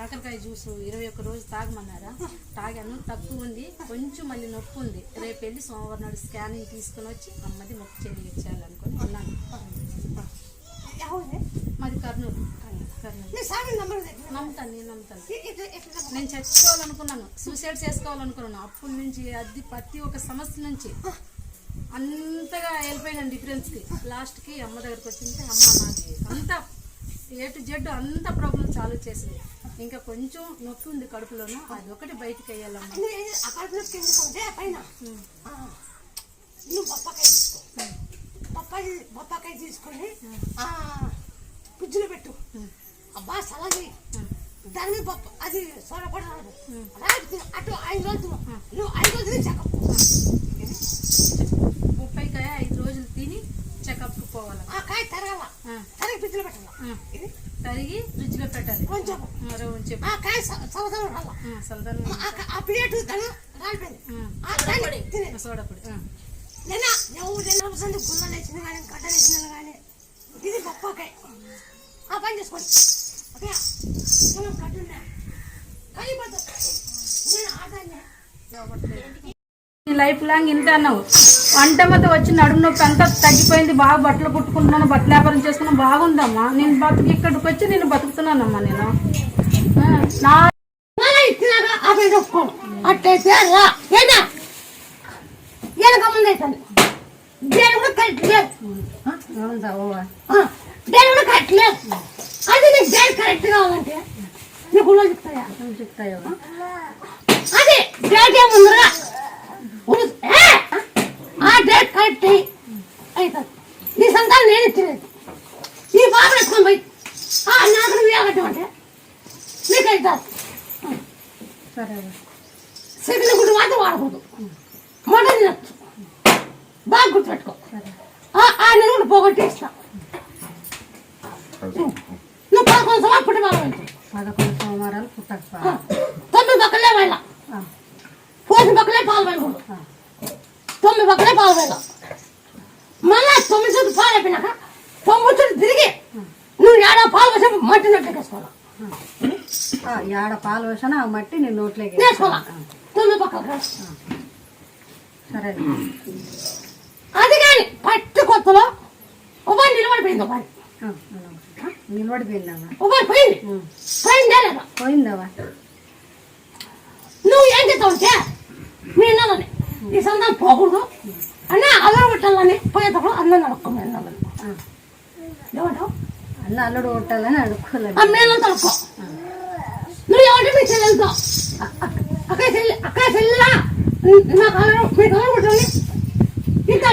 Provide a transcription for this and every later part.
కాకరకాయ జ్యూస్ ఇరవై ఒక్క రోజు తాగమన్నారా? తాగాను. తక్కువ ఉంది. కొంచెం మళ్ళీ నొప్పి ఉంది. రేపు వెళ్ళి సోమవారం నాడు స్కానింగ్ తీసుకుని వచ్చి అమ్మది నొప్పి చేయాలి అనుకుని ఉన్నాను మాది కర్నూలు. నమ్ముతాను నేను నమ్ముతాను. నేను చచ్చిపోవాలనుకున్నాను. సూసైడ్ చేసుకోవాలనుకున్నాను. అప్పుల నుంచి అది ప్రతి ఒక్క సమస్య నుంచి అంతగా వెళ్ళిపోయినాను డిఫరెన్స్కి లాస్ట్కి అమ్మ దగ్గరకు వచ్చింది అమ్మ నాకు అంతా ఏ టు జెడ్ అంత ప్రాబ్లం సాల్వ్ చేసింది. ఇంకా కొంచెం నొప్పి ఉంది కడుపులోను? అది ఒకటి బయటికి వేయాలమ్మా ఎందుకుంటే పైన. నువ్వు బొప్పకాయ తీసుకో. బొప్పాయి బొప్పకాయ తీసుకొని ఫ్రిడ్జ్లో పెట్టు. అబ్బా సలాగి దాని మీద బొప్ప అది సోడపడ రాదు. అటు ఐదు రోజులు. నువ్వు ఐదు రోజులు చెకప్ ముప్పైకాయ ఐదు రోజులు తిని చెకప్కి పోవాలి? ఆ కాయ తరగాల. తరగి ఫ్రిడ్జ్లో పెట్టాల? తరిగి ఫ్రిడ్జ్లో పెట్టాలి. కొంచెం. మరో దాన్ని తినే సోడపొడి గుమ్మలు వేసింది కానీ గడ్డలు వేసింది కానీ ఇది పప్పాకాయ ఆ పని చేసుకోండి. ఓకే మనం కట్టున్నా కలిపోతుంది నేను ఆదాన్ని లైఫ్ లాంగ్ ఇంత అన్నావు. వంట మత వచ్చి నడుము నొప్పి అంతా తగ్గిపోయింది. బాగా బట్టలు కుట్టుకుంటున్నాను బట్టలు వ్యాపారం చేసుకున్నాను. బాగుందమ్మా. నేను బతుకు ఇక్కడికి వచ్చి నేను బతుకుతున్నానమ్మా నేను. నా రా ఏనా? దేని కూడా కరెక్ట్ లేదు ఆ, దేని కూడా కరెక్ట్ లేదు అది నీకు దేని కరెక్ట్ కావాలంటే నీకు ఊళ్ళో చెప్తాయా? చెప్తాయో అది డేట్ ఏముందిరా! ఆ డేట్ కరెక్ట్ అవుతుంది నీ సంతానం నేను ఇచ్చినది నీ బాబు ఎత్తుకొని పోయి ఆ నాకు నువ్వు అంటే నీకు అవుతుంది సరే. సెకండ్ గుడ్డు మాత్రం వాడకూడదు. మొదట తినచ్చు బాగా గుర్తుపెట్టుకో ఆ ఆ నెలలు పోగొట్టేస్తా నువ్వు పదకొండు సంవత్సరాలు పుట్టి బాగా పదకొండు సోమవారాలు పుట్టక తొమ్మిది పక్కలే వెళ్ళ పోసిన పక్కలే పాలు వెళ్ళకూడదు తొమ్మిది పక్కలే పాలు వెళ్ళ మళ్ళా తొమ్మిది చుట్టూ పాలు అయిపోయినాక తొమ్మిది చుట్టూ తిరిగి నువ్వు ఏడా పాలు వచ్చి మట్టి నొట్టేసుకోవాలి ఆడ పాలు పోసాను ఆ మట్టి నేను నోట్లోకి సరే. అది కానీ పట్టు కొత్తలో ఉపాధి నిలబడిపోయింది ఉపాధి నిలబడిపోయిందమ్మా ఉపాధి పోయింది. పోయిందే లేదా పోయిందవా నువ్వు ఏం చేస్తావు అంటే మీ అన్నదని ఈ సంతానం పోకూడదు. అన్న అల్లరి పెట్టాలని పోయేటప్పుడు అన్న అన్నదని ఏమంటావు? అన్న అల్లుడు కొట్టాలని అడుక్కోలేదు. మేళం తడుక్కో ఏమంటే మీ చెల్లెలతో చెల్లి అక్కడ చెల్లెలా అల్లరి మీకు అల్లరి పెట్టాలని ఇంత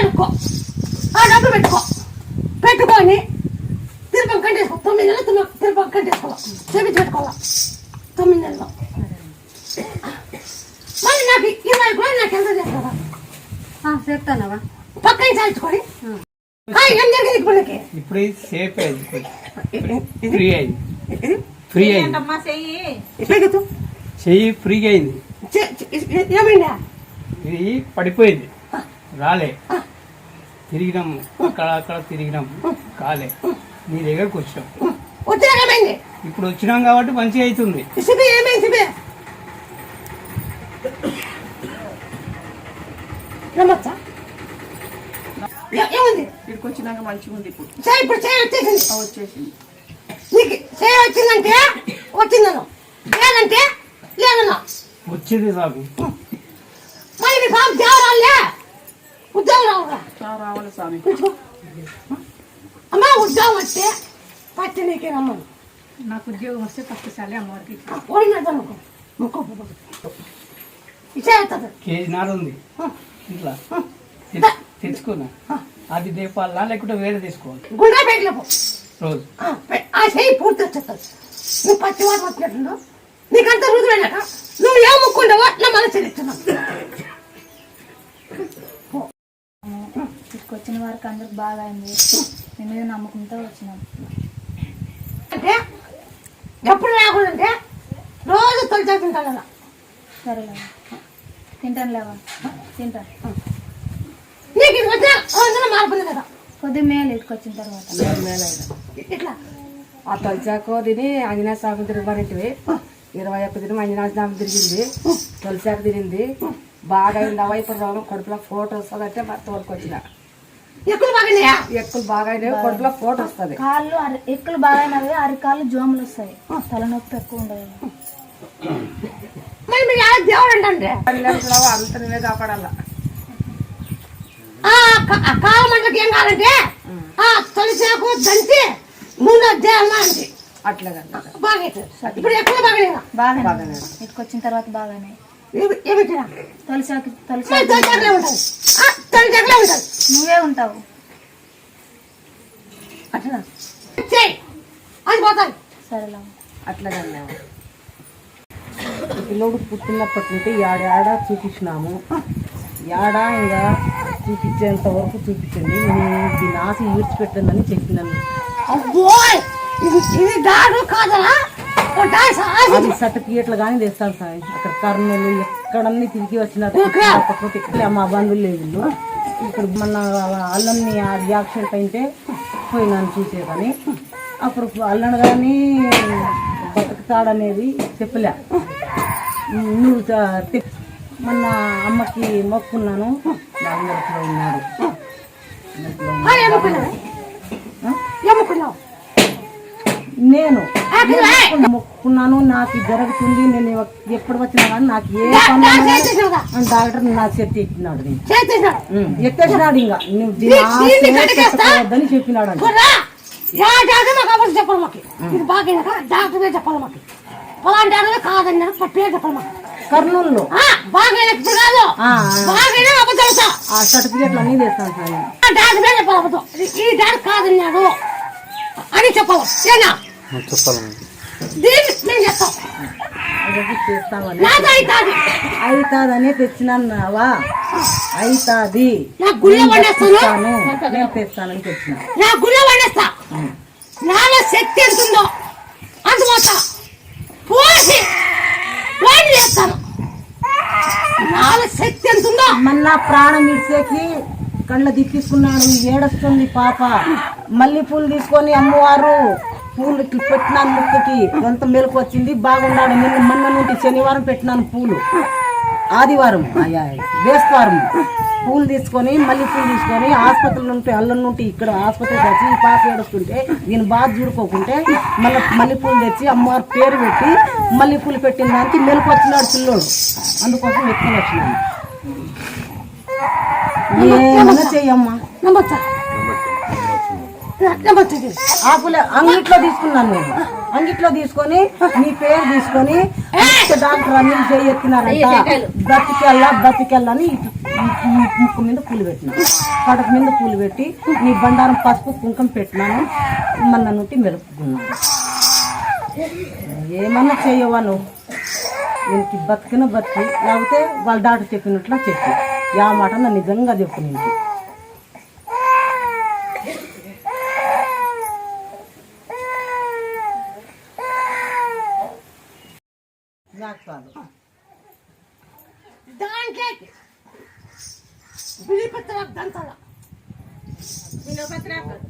ఆ డబ్బు పెట్టుకో పెట్టుకొని తిరుపతి కంటేసుకో తొమ్మిది నెలలు తిరు- తిరుపతి కంటేసుకోవాలి చేపించి పెట్టుకోవాలి తొమ్మిది నెలలు మళ్ళీ నాకు ఈ వైపు నాకు ఎంత చేస్తావా చెప్తానవా పక్కన చాల్చుకొని ఏం జరిగింది ఇప్పుడు? ఇప్పుడు సేఫ్ అయింది. ఫ్రీ అయింది ఫ్రీ అయింది. ఎట్లా ఎగుతూ? చెయ్యి ఫ్రీగా అయింది. ఏమైందా? ఇది పడిపోయింది. రాలే. తిరిగినాము. అక్కడ అక్కడ తిరిగినాము. కాలే. నీ దగ్గరకు వచ్చాం. ఇప్పుడు వచ్చినాం కాబట్టి మంచిగా అవుతుంది. ఇక్కడికి వచ్చినాక మంచిగా ఉంది ఇప్పుడు చేయి ఇప్పుడు చేయి వచ్చేసింది. చేయి వచ్చిందంటే? వచ్చిందను. లేదంటే లేదన్నా వచ్చింది సాగు మళ్ళీ మీ బాబు దేవరాలే ఉద్యోగం రావురా రావాలి స్వామి అమ్మా ఉద్యోగం వస్తే పట్టి నీకే రమ్మను. నాకు ఉద్యోగం వస్తే ఫస్ట్ సాలే అమ్మవారికి అనుకో ముక్కో ఇచ్చేస్తుంది కేజీ నార ఉంది. ఇట్లా. తెచ్చుకున్నా. అది దేపాలా లేకుంటే వేరే తీసుకోవాలి. గుండె బయటలో పో. రోజు. ఆ, చెయ్యి పూర్తి వచ్చేస్తుంది. నువ్వు పచ్చి వాటర్ వచ్చినట్టు నీకంత రుజువు వెళ్ళాక నువ్వు ఏం ముక్కుంటావో నా మన చెల్లిస్తున్నావు. వచ్చిన వారికి అందరికి బాగా అయింది. మీ మీద నమ్మకంతో వచ్చినాం. అంటే ఎప్పుడు రాకూడదంటే రోజు తొలిచా తింటాను సరేలేవా తింటాను లేవా? తింటా. నీకు ఇది వచ్చిన మార్పుంది కదా. కొద్దిగా మేలు ఇటుకొచ్చిన తర్వాత. ఇట్లా. ఆ తొలిచాకు తిని ఆంజనేయ స్వామి తిరగబడినవి ఇరవై ఒక్క దినం ఆంజనేయ స్వామి తిరిగింది. తొలిచాకు తిరిగింది బాగా అయింది. ఇప్పుడు రోగం కడుపులో ఫోటో వస్తుంది అంటే భర్త వరకు వచ్చిన ఎక్కువ బాగున్నాయా ఎక్కువ బాగా అయినవి కడుపులో ఫోటో వస్తుంది. కాళ్ళు అరి ఎక్కులు బాగాయినవి అరికాళ్ళు జోములు వస్తాయి. తలనొప్పి ఎక్కువ ఉండదు. మరి మీరు దేవుడు అంటే అంత నువ్వే కాపాడాల. కాల మంటలకు ఏం కావాలంటే? ఆ తొలిసాకు దంచి ముందు దేహం అంటే అట్లా కదా. బాగా ఇప్పుడు ఎక్కువ బాగలేదా బాగానే ఇటుకొచ్చిన తర్వాత బాగానే. ఏమిటిరా తొలిసాకి మరి తొలిసాకి తొలిసాకులే ఉంటుంది ఆ, తొలిసాకులే ఉంటుంది నువ్వే ఉంటావు. అట్లా అది పోతాయి. సరేలా. అట్లా పిల్లోడు పుట్టినప్పటి నుండి ఏడాడ చూపించినాము? ఏడా ఇంకా చూపించేంత వరకు చూపించండి. నేను దీని ఆశ ఈడ్చిపెట్టండి చెప్పినాను. అబ్బోయ్ ఇది దాడు కాదరా అది సర్టిఫికేట్లు కానీ తెస్తాను సార్. అక్కడ కర్నూలు ఎక్కడన్నీ తిరిగి అప్పట్లో ఇక్కడ. మా బంధువులు లేదు. ఇక్కడ మన అల్లంని ఆ రియాక్షన్ అయితే పోయినాను చూసే కానీ అప్పుడు అల్లను కానీ బతుకుతాడనేది చెప్పలే. నువ్వు మొన్న అమ్మకి మొక్కున్నాను. బాగా ఉన్నాడు. నేను మొక్కున్నాను నాకు జరుగుతుంది. నేను ఎప్పుడు వచ్చినా కానీ నాకు ఏ డాక్టర్ నా చేతి ఎత్తినాడు ఎత్తేసినాడు ఇంకా. నువ్వు చెప్పినాడు చెప్పాలి ఇది చెప్పాలి చెప్పాలి బాగా చేస్తాను ఈ డాక్టర్ కాదన్నాడు. అని చెప్పాలి ఏనా దీన్ని నేను చెప్తాం? అదొకటి చేస్తామని నాతో అవుతుంది అవుతాదని తెచ్చినావా అవుతాది నా గుళ్ళో వండేస్తాను. తెస్తాను నేను తెస్తానని తెచ్చిన. నా గుళ్ళో వండేస్తా. నాలో శక్తి ఎంత ఉందో అంత మొత్తం పోసి చేస్తాను నాలో శక్తి ఎంత ఉందో మళ్ళా ప్రాణం ఇడిసేకి కళ్ళ దిక్కిస్తున్నాడు ఏడొస్తుంది పాప. మళ్ళీ పూలు తీసుకొని అమ్మవారు పూలు పెట్టినాను ముక్కకి. ఎంత మెలకు వచ్చింది? బాగున్నాడు నిన్న మొన్న నుండి శనివారం పెట్టినాను పూలు. ఆదివారం అయ్యా బేస్తవారం పూలు తీసుకొని మళ్ళీ పూలు తీసుకొని ఆసుపత్రి నుండి అల్లం నుండి ఇక్కడ ఆసుపత్రికి వచ్చి ఈ పాప ఏడుస్తుంటే నేను బాగా చూడుకోకుంటే మళ్ళీ మల్లెపూలు తెచ్చి అమ్మవారి పేరు పెట్టి మల్లెపూలు పెట్టిన దానికి మెలకు వచ్చినాడు పిల్లోడు. అందుకోసం ఎక్కువ వచ్చినాను చెయ్యమ్మా. ఆకుల అంగిట్లో తీసుకున్నాను నేను. అంగిట్లో తీసుకొని నీ పేరు తీసుకొని డాక్టర్ చేయి ఎత్తినారంట అని ఇటు- ఈ- ఈ ముక్కు మీద పూలు పెట్టిన. కడప మీద పూలు పెట్టి నీ బండారం పసుపు కుంకుమ పెట్టినాను. మన నుండి మెరుపుకున్నాను. ఏమన్నా చెయ్యవా నువ్వు? దీనికి బతికిన బతికి లేకపోతే వాళ్ళ డాక్టర్ చెప్పినట్లు చెప్పి. యా మాట నా నిజంగా చెప్పు నీకు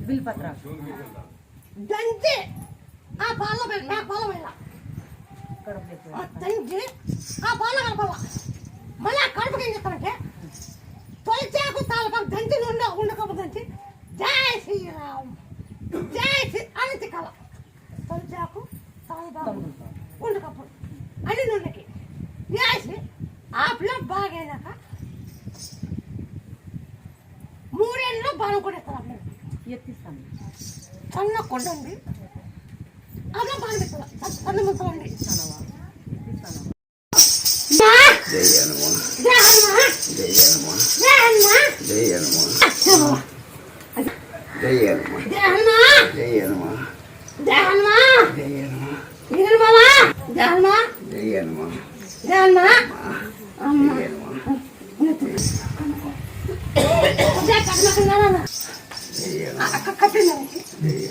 బిల్ పత్రాలు దంచి ఆ పాల ఆ పాల వెళ్ళ దంచి ఆ పాల కలపాల మళ్ళీ ఆ కడుపుకి ఏం చెప్తానంటే Oh,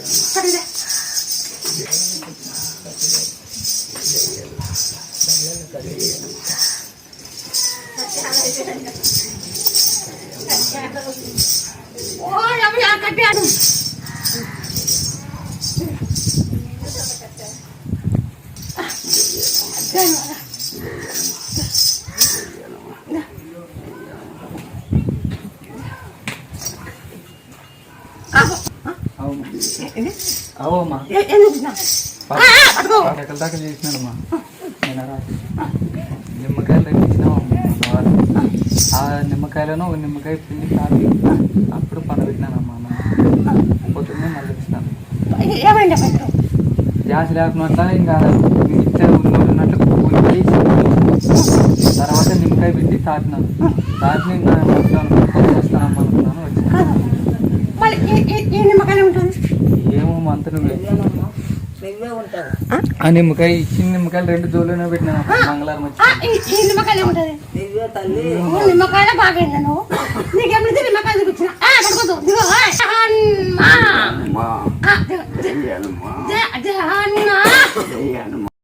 それで దాకా చేసినానమ్మా నేను నిమ్మకాయలు వాళ్ళు ఆ నిమ్మకాయలను ఒక నిమ్మకాయ పిండి తాగి అప్పుడు పని పెట్టినానమ్మా మనం పొద్దున్నే మళ్ళీ ఇస్తాను పెట్టు గ్యాస్ లేకున్నట్ల ఇంకా ఇచ్చే ఉన్నట్టు పోయి తర్వాత నిమ్మకాయ పిండి తాటినాను తాటిని ఇంకా వస్తాను వస్తానమ్మా అనుకున్నాను వచ్చాను ఏమో మంత నువ్వే. ఆ? నిమ్మకాయ ఇచ్చిన నిమ్మకాయలు రెండు జోలునే పెట్టినాను మంగళవారం వచ్చి. నిమ్మకాయ ఉంటుంది నువ్వే తల్లి. నువ్వు? నిమ్మకాయలే చూపించిన ఆ,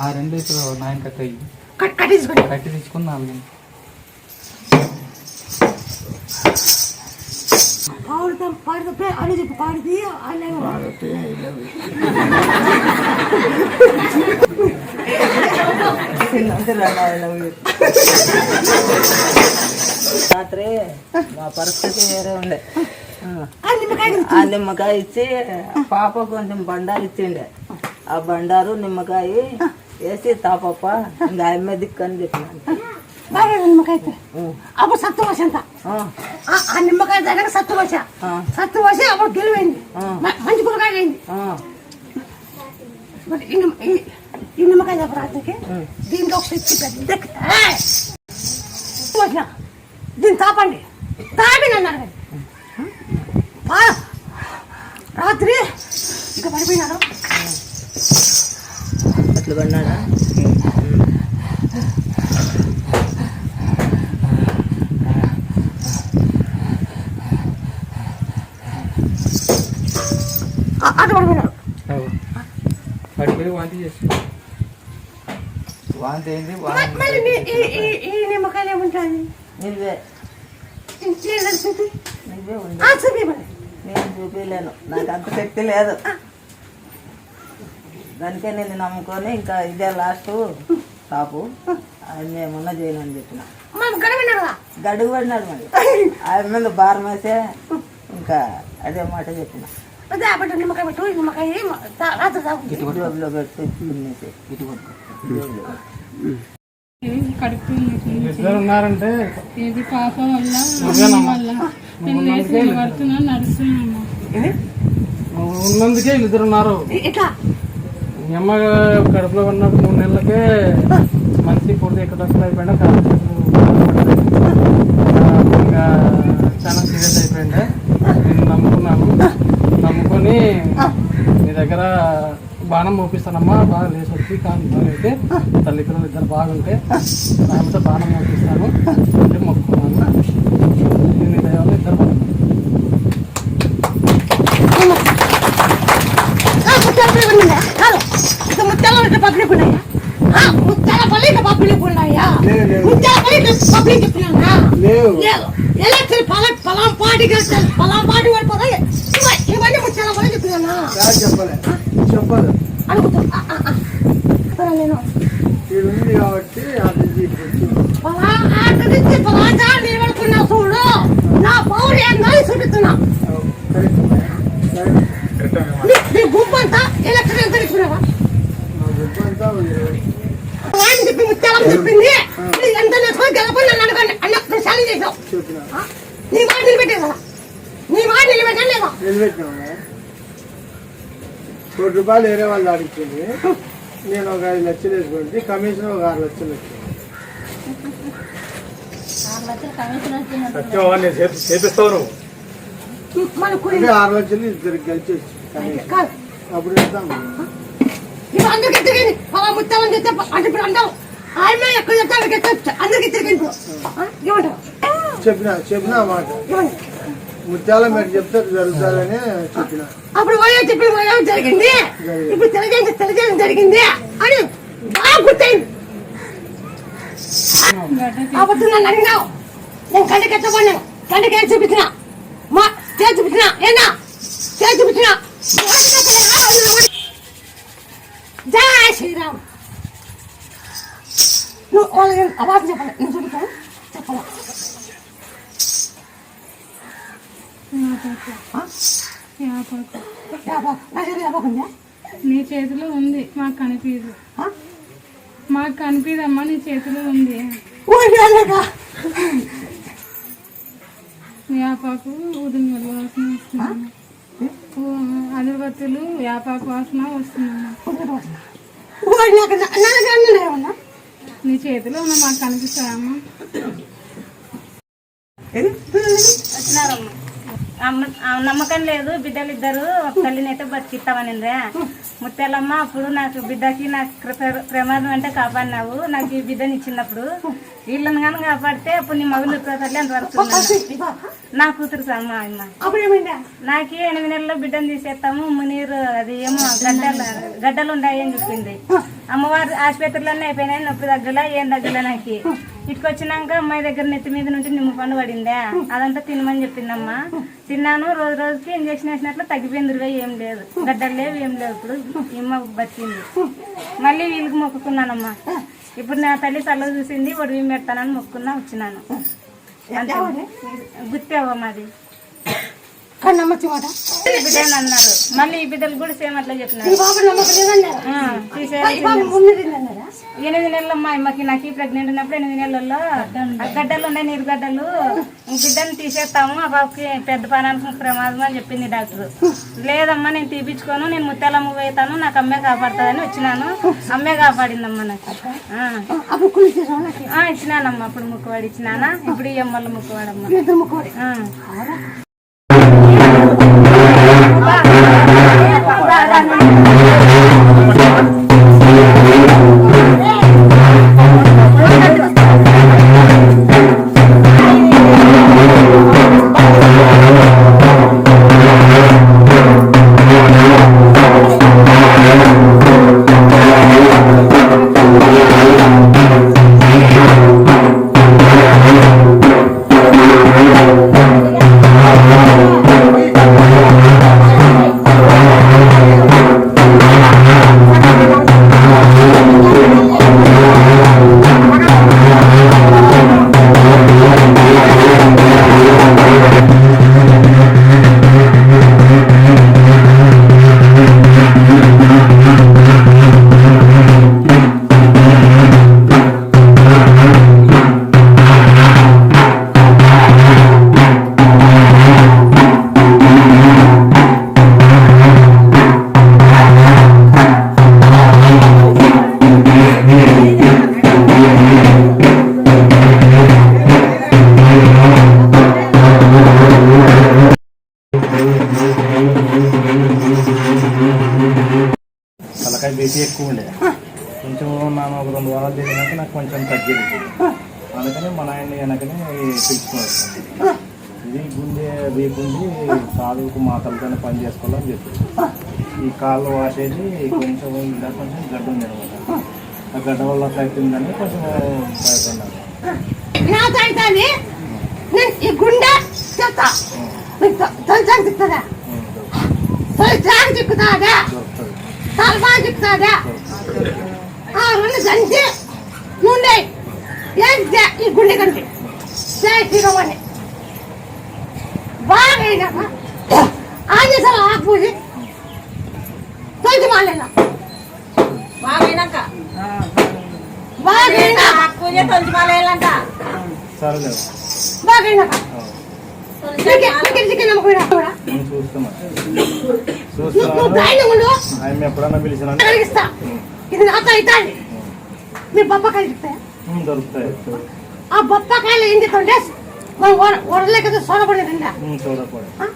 ఆ రెండు ఇప్పుడు నాయన కట్ట అయ్యి. కట్ కట్టి తీసుకొని నాలుగు పాడుతాం పాడుతా అని చెప్పి. పాడితే రాత్రి మా పరిస్థితి వేరే ఉండే. ఆ. నిమ్మకాయ ఇచ్చి పాప కొంచెం బండారు ఇచ్చిండే. ఆ బండారు నిమ్మకాయ వేసి తాపప్ప ఇంకా ఆమె దిక్కు అని చెప్పినాను బాగా నిమ్మకాయ. అప్పుడు సత్తు అంత ఆ, నిమ్మకాయ దగ్గర సత్తు ఆ. సత్తు వచ్చి అప్పుడు గెలిపోయింది మ- మంచి గురకాయ అయింది ఈ నిమ్మ- ఈ- ఈ నిమ్మకాయ రాత్రికి దీంట్లో ఒక తెచ్చి పెద్ద దీన్ని తాపండి. తాపి అన్నారు కదా. ఆ, రాత్రి ఇక పడిపోయినాడు అట్లా పడినాడా ఆ- అటు పడిపోయినాడు పడిపోయి వాంతి చేసి వాంతి అయింది మ- మళ్ళీ నీ- ఈ- ఈ- ఈ నిమ్మకాయలు ఏముంటుంది నువ్వే లేదు చూపి నువ్వే ఉండే ఆ, చూపి మరి నేను చూపించలేను నాకు అంత శక్తి లేదు. దానికే నేను నమ్ముకొని ఇంకా ఇదే లాస్ట్ టాపు అది మేమున్న చేయను అని చెప్పిన. గడుగు పడినాడు మరి. ఆయన మీద భారం వేసే ఇంకా అదే మాట చెప్పిన. పెట్టు ఉన్నారంటే ఇది పాప వల్ల అమ్మ వల్ల? నేను లేచి నిలబడుతున్నా నడుస్తున్నాము నువ్వు ఉన్నందుకే ఇద్దరు ఉన్నారు. ఇట్లా మీ అమ్మ కడుపులో ఉన్నప్పుడు మూడు నెలలకే మంచి పూర్తి ఎక్కడ దశలు అయిపోయినా ఇంకా చాలా సీరియస్ అయిపోయింది. నేను నమ్ముకున్నాను. నమ్ముకొని మీ దగ్గర బాణం మోపిస్తానమ్మా బాగా లేచి వచ్చి కానీ అయితే తల్లిదండ్రులు ఇద్దరు బాగుంటే ఆమెతో బాణం మోపిస్తాను అంటే మొక్కుకున్నాను. దీని దయవల్ల ఇద్దరు పలా వెళ్తాను పలాం పార్టీ పడిపోతాయి చెప్పినా యాడ్ చెప్పలే చెప్పదు అనుకుంటా ఆ, ఆ, ఆ. సరే నేను ఇది ఉంది కాబట్టి అది తీసుకొచ్చి పలా ఆట నుంచి పలాగా నిలబడుకున్నా చూడు నా పౌరు ఏందో చూపిస్తున్నా నీ- నీ గుంపు అంతా ఎలక్షన్ ఎంత ఇచ్చినావా ఆయన చెప్పి ముత్యాలం చెప్పింది నీ ఎంత నేర్చుకొని గెలపని నన్ను అనుకోండి అన్న నువ్వు ఛాలెంజ్ చేసావు చెప్పిన ఆ? నీ మాట నిలబెట్టేదా నీ మాట నిలబెట్టాను లేదా నిలబెట్టినాము కోటి రూపాయలు వేరే వాళ్ళు అడిగింది నేను ఒక ఐదు లక్షలు వేసుకుంటే కమిషన్ ఒక ఆరు లక్షలు వచ్చింది. చేపిస్తావు ఆరు లక్షలు కమిషన్. కాదు. అప్పుడు ఇస్తాం ఇప్పుడు అందరికి తిరిగింది. పలా ముత్యాలని చెప్తే అంటే ఇప్పుడు అంటావు. ఆయన ఎక్కడ చెప్తే అక్కడికి చెప్తా అందరికి తిరిగింది? ఏమంటావు? చెప్పిన చెప్పిన మాట. ముత్యాల మీరు చెప్తే జరుగుతుందని చెప్పిన. అప్పుడు వయో చెప్పి వయో జరిగింది. ఇప్పుడు తెలియజేసి తెలియజేయడం జరిగింది అని బాగా గుర్తయింది. అప్పుడు నన్ను అడిగినావు నేను కంటికి ఎత్తపడినాను కంటికి ఏం చూపించిన. మా చేసి చూపించిన. ఏనా? చేసి చూపించిన. జై శ్రీరామ్. నువ్వు వాళ్ళకి అవార్డు చెప్పాలి? నేను చూపించాను చెప్పాలా. యాపాకు నా చేతిలో ఉంది మాకు కనిపించదు ఆ? మాకు కనిపించదమ్మా నీ చేతిలో ఉంది. వేపాకు ఉదిన వాసన వస్తుందమ్మా అగరబత్తులు వేపాకు వాసన నాకు నా చేతిలో ఉన్న మాకు కనిపిస్తాయమ్మా. వచ్చినారమ్మ. నమ్మకం లేదు బిడ్డలు ఇద్దరు ఒక తల్లిని అయితే బతికిస్తామనిందే ముత్యాలమ్మ అప్పుడు నాకు బిడ్డకి నాకు ప్రమాదం అంటే కాపాడినావు. నాకు ఈ బిడ్డని ఇచ్చినప్పుడు వీళ్ళని కానీ కాపాడితే అప్పుడు నీ మగులు ఉన్నాను. నా కూతురు ఏమైందా? నాకు ఎనిమిది నెలల్లో బిడ్డను తీసేస్తాము మునీరు అది ఏమో గడ్డలు గడ్డలు ఉన్నాయి అని చెప్పింది. అమ్మవారి ఆసుపత్రిలోనే అయిపోయినాయి నొప్పి దగ్గర ఏం దగ్గర నాకు. ఇటుకొచ్చినాక అమ్మాయి దగ్గర నెత్తి మీద నుండి నిమ్మ పండు పడిందే? అదంతా తినమని చెప్పిందమ్మా. తిన్నాను రోజు రోజుకి ఇంజక్షన్ వేసినట్లు తగ్గిపోయింది ఇరవై ఏం లేదు. గడ్డలు లేవు ఏం లేవు ఇప్పుడు. ఇమ్మ బతికింది. మళ్ళీ వీళ్ళకి మొక్కుకున్నానమ్మా. ఇప్పుడు నా తల్లి తల చూసింది ఒడివి పెడతానని మొక్కున్నా వచ్చినాను. గుర్తేవా మాది. కానీ నమ్మచ్చు మాట బిడ్డని అన్నారు. మళ్ళీ ఈ బిడ్డలు కూడా సేమ్ అట్లా చెప్పినారు. ఎనిమిది నెలలు మా అమ్మకి నాకు ప్రెగ్నెంట్ ఉన్నప్పుడు ఎనిమిది నెలల్లో గడ్డలు ఉన్నాయి నీరు గడ్డలు బిడ్డని తీసేస్తాము ఆ బాబుకి పెద్ద పానానికి ప్రమాదం అని చెప్పింది డాక్టర్. లేదమ్మా నేను తీపించుకోను నేను ముత్యాలమ్మ పోతాను నాకు అమ్మే కాపాడుతుందని వచ్చినాను. అమ్మే కాపాడిందమ్మా నాకు. ఇచ్చినానమ్మా అప్పుడు ముక్కువాడు ఇచ్చినానా? ఇప్పుడు ఈ అమ్మల ముక్కువాడమ్మా. కాలుకు మాటలతోనే పని చేసుకోవాలని చెప్పి ఈ కాళ్ళు వాసేసి కొంచెం ఇలా కొంచెం గడ్డ ఉంది అనమాట ఆ గడ్డ వల్ల అట్లా అవుతుందని కొంచెం భయపడ్డాను. నాతో ఈ గుండె చెప్తా నీకు తలపా చెప్తాదా ఆ రెండు గంటి నుండే ఏంటి ఈ గుండె గంటి జై శ్రీరామని బాగా అయినాక ఆంజేశ్వర ఆకుపూజి తొలిచి మాలేనా బాగైనాక బాగా పూజ తొలిచి మాలేయాలంట సరేలే బాగా చికెన్ నమ్మకం కూడా? నేను చూస్తున్నా. నువ్వు చూస్తున్నాను ధైర్యం ఉండు. ఆయన ఎప్పుడన్నా పిలిచినా. ఇది నాతో అవుతాండి మీ బొప్పకాయలు దొరుకుతాయి. ఆ బొప్పకాయలు ఏం చెప్తుంటే ఆ?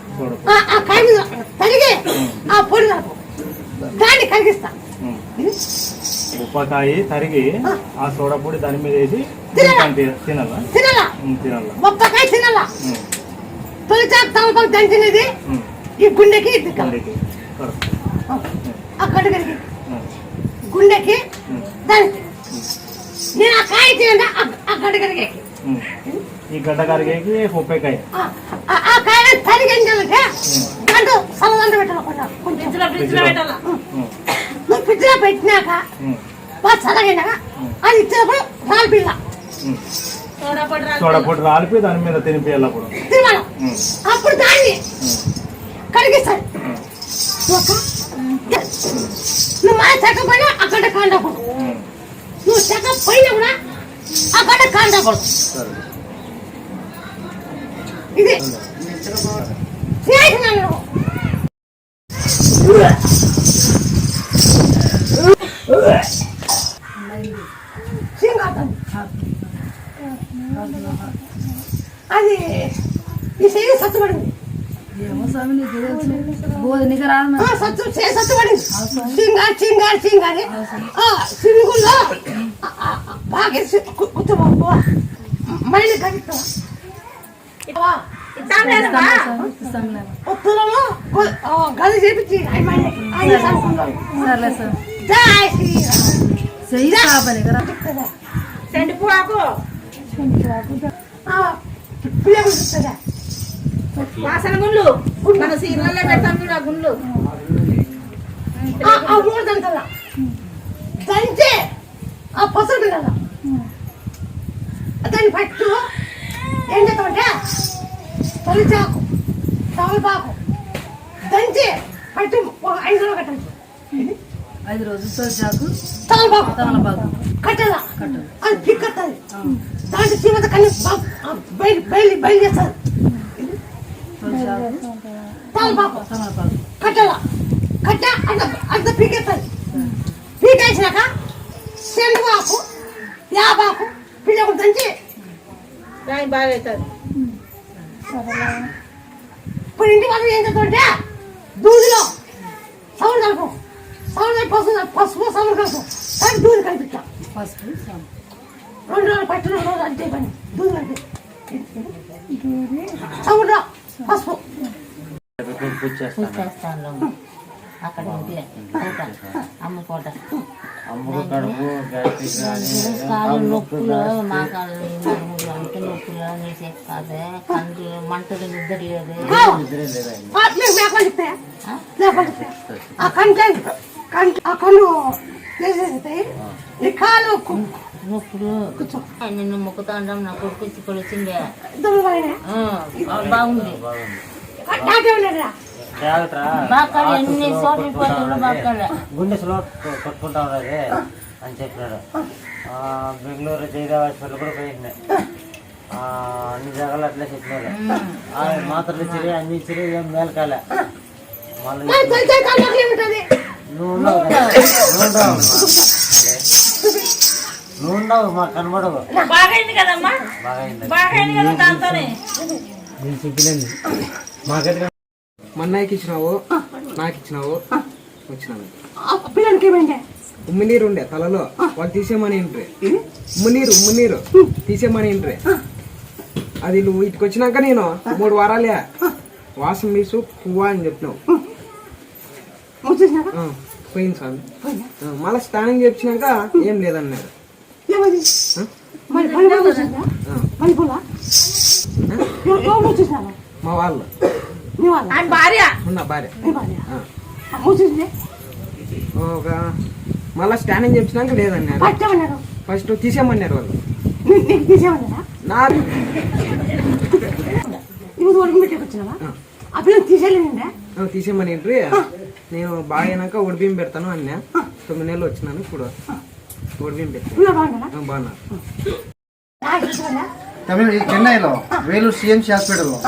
ఆ కాయ మీద తగిలి ఆ పొడి నాకు దాన్ని కలిగిస్తా ఉమ్. ఉప్పకాయ తరిగి ఆ. సోడా పొడి దాని మీద వేసి తినాలా? తినాలా? తినాలా? ఉమ్, తినాలా. తొలిచాక తమపాకు దంచినది ఉమ్. ఈ గుండెకి. గుండెకి. ఉమ్, గుండెకి దానికి నేను ఆ కాయ తినండి ఆ గడగడికి ఉమ్. ఈ గడ్డ కరిగేకి ఆ కాయ ఫ్రిడ్జ్లో పెట్టినాక బాగా చల్లగైనాక అది ఇచ్చినప్పుడు రాలు పిల్ల ఉమ్. సోడా పొడి రా సోడా పొడి రాలిపి దాని మీద తినిపియాలి ఉమ్, అప్పుడు దాన్ని కడిగిస్తాను ఉమ్, ఒక నువ్వు మన చెక్క పైన అక్కడ కాండకూడదు. నువ్వు చెక్క పైన కూడా అక్కడ కాండకూడదు సరే ఇది చేసినాను సింగాతం అది ఈ శరీరం సత్తుపడింది. సింగారి సింగారి సింగారి ఆ, బాగా కూర్చోబో కవిస్తావా ఒత్తులలో గది చేపించి. ఆకు? వాసన గుండ్లు. మన సీరియల్లో పెడతాం చూడు ఆ గుండ్లు. ఆ, ఆ మూడు దంతల. దంచి ఆ పసుపు పిల్లల దాన్ని పట్టు. ఏం చేస్తామంటే తొలిచాకు తమలపాకు దంచి పట్టు ఐదు రోజులు కట్టండి. ఐదు రోజులతో చాకు తమలపాకు తమలపాకు కట్టదా? అది పిక్కత్తది. దాంట్లో చీమత కన్నీ బయలు బయలు బయలు చేస్తుంది తమలపాకు తమలపాకు కట్టల కట్ట అంత అంత పీకెత్తది. పీకేసినాక శనగాకు యాబాకు పిల్లకు దంచి రాయి బాగా అవుతుంది ఇప్పుడు ఇంటి వాళ్ళు ఏం చేస్తుంటే దూదిలో సౌండ్ కలుపు. సౌండ్ పసుపు పసుపు సౌండ్ కలుపు. కానీ దూది కలిపించా పసుపు. రెండు రోజులు పట్టు రెండు రోజులు అంతే పని. దూది కలిపి సౌండ్ పసుపు. అక్కడ ఇంట్లో కోట అమ్మ కోట అమ్ముడు కడుపు గ్యాస్ట్రిక్ కానీ కాళ్ళు నొప్పులు మా కాళ్ళు కాదు కంటి మంటలు నిద్ర లేదు నొప్పులు. నిన్ను మొక్కుతాండం నా కొడుకు ఇక్కడ వచ్చిండే బాగుంది. బాగా ఎన్ని చోట్ల బాగా గుండె స్లో కొట్టుకుంటా ఉన్నది అని చెప్పినాడు. ఆ, బెంగళూరు జయదేవ్ హాస్పిటల్ కూడా పోయింది. అన్ని జాగాలు అట్లే చెప్పినారు. ఆ, మాత్రలు ఇచ్చిరి అన్ని ఇచ్చిరి ఏం మేలు కాలే మళ్ళీ నువ్వు ఉండవు కదా నువ్వు ఉండవు. నువ్వు ఉండవు మాకు కనబడవు. బాగైంది కదమ్మా. బాగైంది కదా దాంతోనే. నేను చెప్పినండి మాకైతే మా అన్నయ్యకి ఇచ్చినావు? నాకు ఇచ్చినావు? వచ్చినాను. పిల్లలకి ఏమైంది? ఉమ్మినీరు ఉండే తలలో. వాళ్ళు తీసేమని ఇంట్రే ఉమ్మినీరు ఉమ్మినీరు తీసేమని ఇంట్రే అది నువ్వు ఇటుకు వచ్చినాక నేను మూడు వారాలే. వాసం మీసు పువ్వా అని చెప్పినావు. పోయింది స్వామి. మళ్ళా స్నానం చేపించినాక ఏం లేదన్నారు మా వాళ్ళు. భార్య. ఒక మళ్ళీ స్కానింగ్ చేయించినాక లేదన్నారు ఫస్ట్ తీసేయమన్నారు వాళ్ళు. నీ- నీకు నువ్వు పిల్లలు తీసేయమని నేను బాగా అయినాక పెడతాను అన్నా. తొమ్మిది నెలలు వచ్చినాను ఇప్పుడు. పెట్టాను పిల్లలు బాగున్నారు నాకు తెలుసుకున్నా తమిళ చెన్నైలో వేలూరు సిఎంసి హాస్పిటల్లో.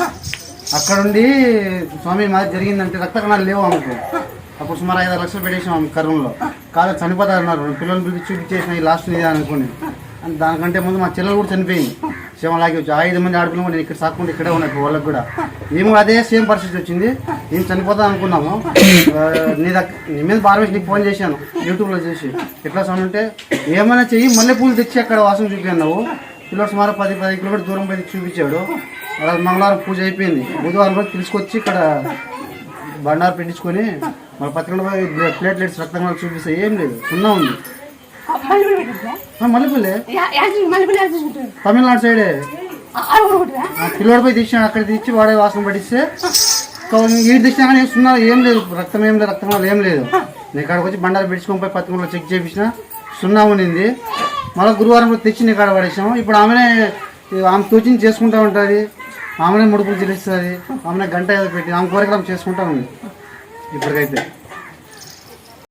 అక్కడ ఉండి స్వామి మాది జరిగిందంటే రక్త కణాలు లేవు ఆమెకు. అప్పుడు సుమారు ఐదు ఆరు లక్షలు పెట్టేసాం ఆమె కరువులో కాదు చనిపోతారన్నారు. పిల్లల్ని పిలిచి చూపించేసిన ఈ లాస్ట్ ఇది అనుకుని. అండ్ దానికంటే ముందు మా చెల్లెలు కూడా చనిపోయింది. సేమ్ అలాగే వచ్చి ఐదు మంది ఆడపిల్లలు కూడా నేను ఇక్కడ సాకుండా ఇక్కడే ఉన్నాయి వాళ్ళకి కూడా. మేము అదే సేమ్ పరిస్థితి వచ్చింది. నేను చనిపోతాం అనుకున్నాము. నీ దగ్గర నీ మీద భారం వేసి నీకు ఫోన్ చేశాను. యూట్యూబ్లో చేసి. ఎట్లా సౌండ్ అంటే ఏమైనా చెయ్యి మల్లెపూలు తెచ్చి అక్కడ వాసన చూపించావు పిల్లలు సుమారు పది పది కిలోమీటర్ దూరం పోయి చూపించాడు. అలా మంగళవారం పూజ అయిపోయింది. బుధవారం రోజు తీసుకొచ్చి ఇక్కడ బండారు పెట్టించుకొని మన పత్రికలో ప్లేట్లెట్స్ రక్తం చూపిస్తే ఏం లేదు. సున్నా ఉంది. తమిళనాడు సైడే. పిల్లోడు పోయి తీసినాడు అక్కడ తెచ్చి వాడే వాసన పట్టిస్తే ఈడు తెచ్చినా కానీ సున్నా ఏం లేదు. రక్తం ఏం లేదు రక్తం ఏం లేదు. నేను ఇక్కడికి వచ్చి బండారు పెట్టుకొని పోయి పత్రికలో చెక్ చేయించిన సున్నా ఉన్నింది. మళ్ళీ గురువారం తెచ్చి నీ కాడ పడేసాము ఇప్పుడు ఆమెనే ఆమె తోచింది చేసుకుంటా ఉంటుంది. ఆమెనే ముడుపులు చెల్లిస్తుంది ఆమెనే గంట ఏదో పెట్టి ఆమె కోరికలు ఆమె చేసుకుంటా ఉంది. ఇప్పటికైతే.